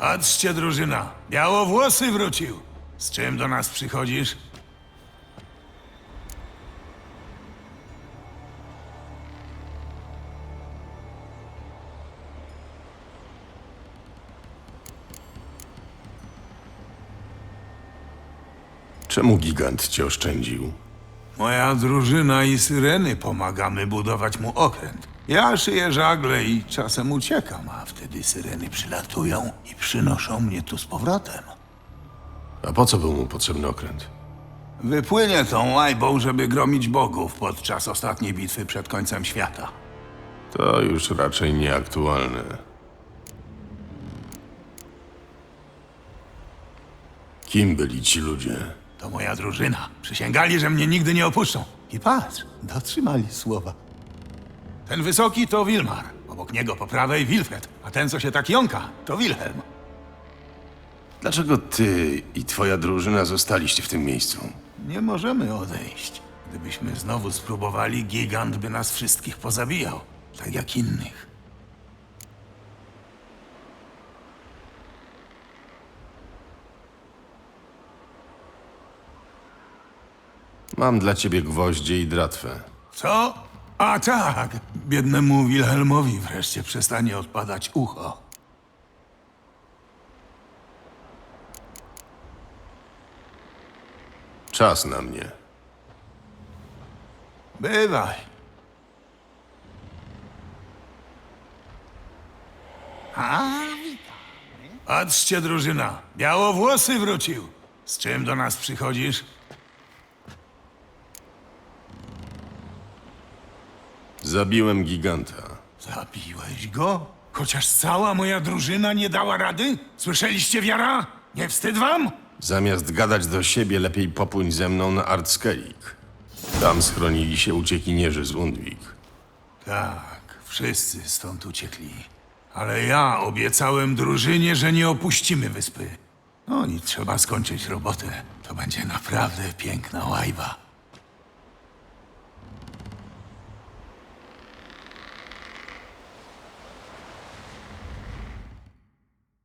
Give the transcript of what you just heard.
Patrzcie, drużyna. Białowłosy wrócił. Z czym do nas przychodzisz? Czemu gigant cię oszczędził? Moja drużyna i syreny pomagamy budować mu okręt. Ja szyję żagle i czasem uciekam, a wtedy syreny przylatują i przynoszą mnie tu z powrotem. A po co był mu potrzebny okręt? Wypłynie tą łajbą, żeby gromić bogów podczas ostatniej bitwy przed końcem świata. To już raczej nieaktualne. Kim byli ci ludzie? To moja drużyna. Przysięgali, że mnie nigdy nie opuszczą. I patrz, dotrzymali słowa. Ten wysoki to Wilmar. Obok niego po prawej Wilfred. A ten, co się tak jąka, to Wilhelm. Dlaczego ty i twoja drużyna zostaliście w tym miejscu? Nie możemy odejść. Gdybyśmy znowu spróbowali, gigant by nas wszystkich pozabijał. Tak jak innych. Mam dla ciebie gwoździe i dratwę. Co? A tak, biednemu Wilhelmowi wreszcie przestanie odpadać ucho. Czas na mnie. Bywaj. A, Patrzcie, drużyna. Białowłosy wrócił. Z czym do nas przychodzisz? Zabiłem giganta. Zabiłeś go? Chociaż cała moja drużyna nie dała rady? Słyszeliście, wiara? Nie wstyd wam? Zamiast gadać do siebie, lepiej popłyń ze mną na Artskelik. Tam schronili się uciekinierzy z Undwik. Tak, wszyscy stąd uciekli. Ale ja obiecałem drużynie, że nie opuścimy wyspy. No i trzeba skończyć robotę. To będzie naprawdę piękna łajba.